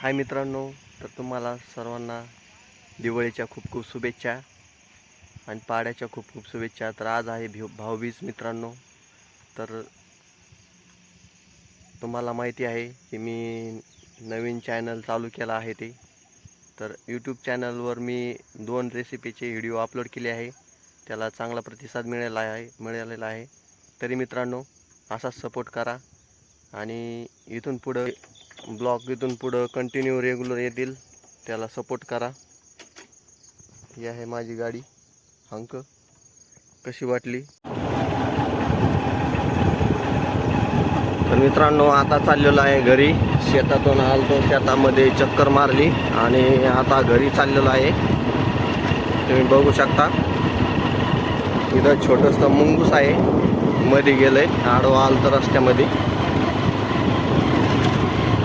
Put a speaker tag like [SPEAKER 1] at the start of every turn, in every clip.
[SPEAKER 1] हाय मित्रांनो तर तुम्हाला सर्वांना दिवाळीच्या खूप खूप शुभेच्छा आणि पाड्याच्या खूप खूप शुभेच्छा. तर आज आहे भिव भाऊबीज मित्रांनो. तर तुम्हाला माहिती आहे की मी नवीन चॅनल चालू केला आहे ते. तर यूट्यूब चॅनलवर मी दोन रेसिपीचे व्हिडिओ अपलोड केले आहे. त्याला चांगला प्रतिसाद मिळाला आहे मिळालेला आहे. तरी मित्रांनो असाच सपोर्ट करा. आणि इथून पुढं ब्लॉक इथून पुढं कंटिन्यू रेग्युलर येतील. त्याला सपोर्ट करा. ही आहे माझी गाडी. हंक कशी वाटली? तर मित्रांनो आता चाललेलो आहे घरी. शेतातून आलतो. शेतामध्ये चक्कर मारली आणि आता घरी चाललेलो आहे. तुम्ही बघू शकता. इथं छोटंसं मुंगूस आहे. मध्ये गेलं आहे आडवा आलतं रस्त्यामध्ये.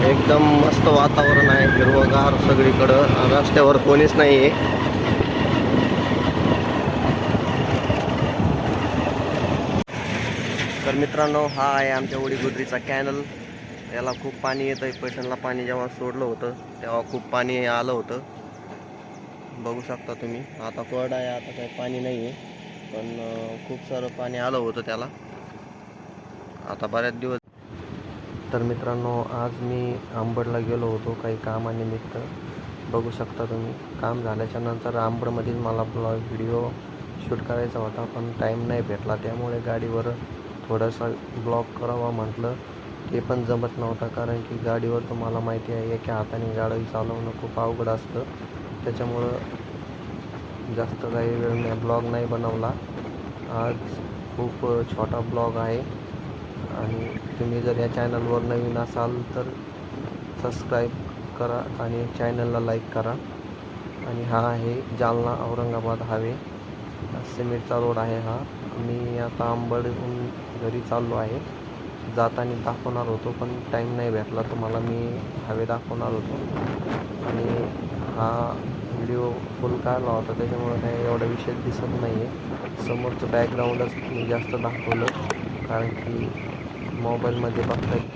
[SPEAKER 1] एकदम मस्त वातावरण आहे हिरवगार सगळीकडं. रस्त्यावर कोणीच नाही आहे तर मित्रांनो हा आहे आमच्या उडीगुद्रीचा कॅनल. याला खूप पाणी येतं आहे पैठणला पाणी जेव्हा सोडलं होतं तेव्हा खूप पाणी आलं होतं. बघू शकता तुम्ही. आता कोरड आहे आता काही पाणी नाही आहे पण खूप सारं पाणी आलं होतं त्याला. आता बऱ्याच दिवस तर मित्रांनो आज मी आंबडला गेलो होतो काही कामानिमित्त. बघू शकता तुम्ही काम झाल्याच्यानंतर आंबडमधील मला ब्लॉग व्हिडिओ शूट करायचा होता पण टाईम नाही भेटला. त्यामुळे गाडीवर थोडासा ब्लॉग करावा म्हटलं. ते पण जमत नव्हतं कारण की गाडीवर तुम्हाला माहिती आहे एका हाताने गाडी चालवणं खूप अवघड असतं. त्याच्यामुळं जास्त काही वेळ नाही ब्लॉग नाही बनवला. आज खूप छोटा ब्लॉग आहे. आणि तुम्ही जर या चॅनलवर नवीन असाल तर सबस्क्राईब करा आणि चॅनलला लाईक करा. आणि हा आहे जालना औरंगाबाद हावे सिमेंटचा रोड आहे हा. मी आता आंबडहून घरी चाललो आहे. जाताना दाखवणार होतो पण टाईम नाही भेटला. तुम्हाला मी हवे दाखवणार होतो. आणि हा व्हिडिओ फुल काढला होता त्याच्यामुळे काही एवढा विशेष दिसत नाही आहे समोरचं बॅकग्राऊंडच मी जास्त दाखवलं कारण की मोबाईलमध्ये बघता येईल